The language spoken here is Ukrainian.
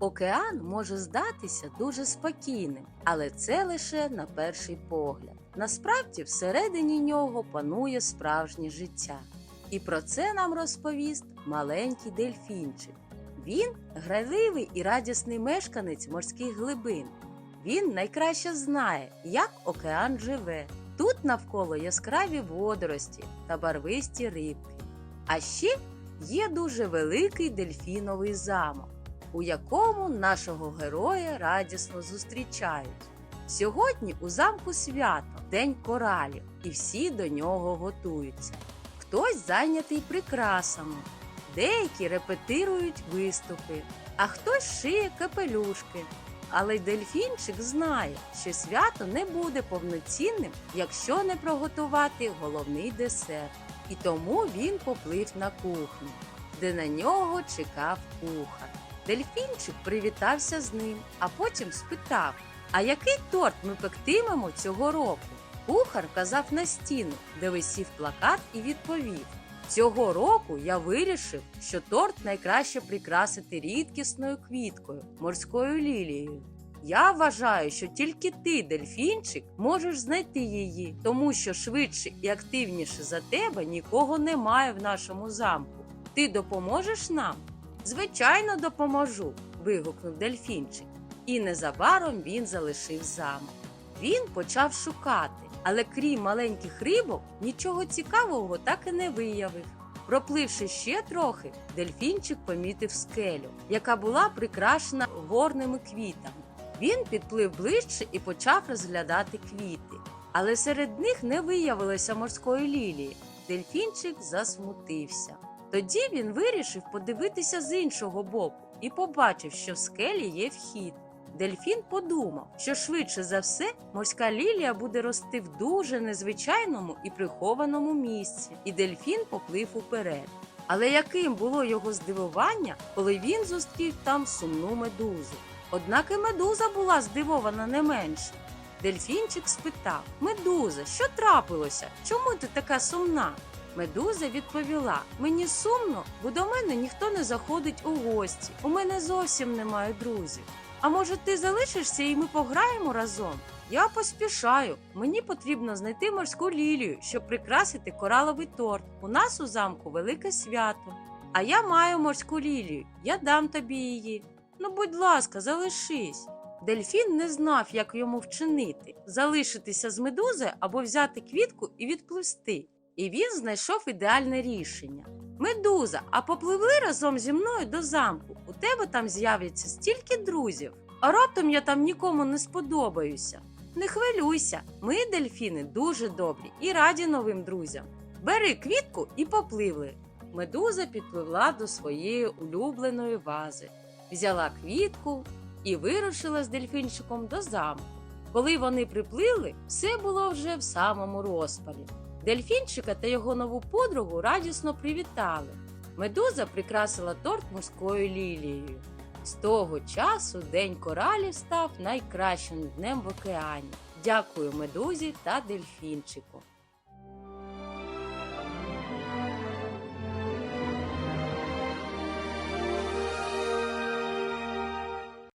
Океан може здатися дуже спокійним, але це лише на перший погляд. Насправді, всередині нього панує справжнє життя. І про це нам розповість маленький дельфінчик. Він грайливий і радісний мешканець морських глибин. Він найкраще знає, як океан живе. Тут навколо яскраві водорості та барвисті рибки. А ще є дуже великий дельфіновий замок, у якому нашого героя радісно зустрічають. Сьогодні у замку свято, День коралів, і всі до нього готуються. Хтось зайнятий прикрасами, деякі репетирують виступи, а хтось шиє капелюшки. Але дельфінчик знає, що свято не буде повноцінним, якщо не приготувати головний десерт. І тому він поплив на кухню, де на нього чекав кухар. Дельфінчик привітався з ним, а потім спитав: А який торт ми пектимемо цього року? Кухар казав на стіну, де висів плакат, і відповів: Цього року я вирішив, що торт найкраще прикрасити рідкісною квіткою, морською лілією. Я вважаю, що тільки ти, дельфінчик, можеш знайти її, тому що швидше і активніше за тебе нікого немає в нашому замку. Ти допоможеш нам? Звичайно, допоможу. вигукнув дельфінчик. І незабаром він залишив замок. Він почав шукати, але крім маленьких рибок, нічого цікавого так і не виявив. Пропливши ще трохи, дельфінчик помітив скелю, яка була прикрашена горними квітами. Він підплив ближче і почав розглядати квіти, але серед них не виявилося морської лілії. Дельфінчик засмутився. Тоді він вирішив подивитися з іншого боку і побачив, що в скелі є вхід. Дельфін подумав, що швидше за все морська лілія буде рости в дуже незвичайному і прихованому місці, і дельфін поплив уперед. Але яким було його здивування, коли він зустрів там сумну медузу? Однак і медуза була здивована не менше. Дельфінчик спитав Медуза, що трапилося? Чому ти така сумна? Медуза відповіла: Мені сумно, бо до мене ніхто не заходить у гості. У мене зовсім немає друзів. А може, ти залишишся і ми пограємо разом? Я поспішаю. Мені потрібно знайти морську лілію, щоб прикрасити кораловий торт. У нас у замку велике свято. А я маю морську лілію. Я дам тобі її. Ну, будь ласка, залишись. Дельфін не знав, як йому вчинити залишитися з медузою або взяти квітку і відпливсти. І він знайшов ідеальне рішення. Медуза, а попливли разом зі мною до замку. У тебе там з'явиться стільки друзів. А раптом я там нікому не сподобаюся. Не хвилюйся, ми, дельфіни, дуже добрі і раді новим друзям. Бери квітку і попливли. Медуза підпливла до своєї улюбленої вази, взяла квітку і вирушила з дельфінчиком до замку. Коли вони приплили, все було вже в самому розпалі. Дельфінчика та його нову подругу радісно привітали. Медуза прикрасила торт морською лілією. З того часу День коралів став найкращим днем в океані. Дякую медузі та дельфінчику.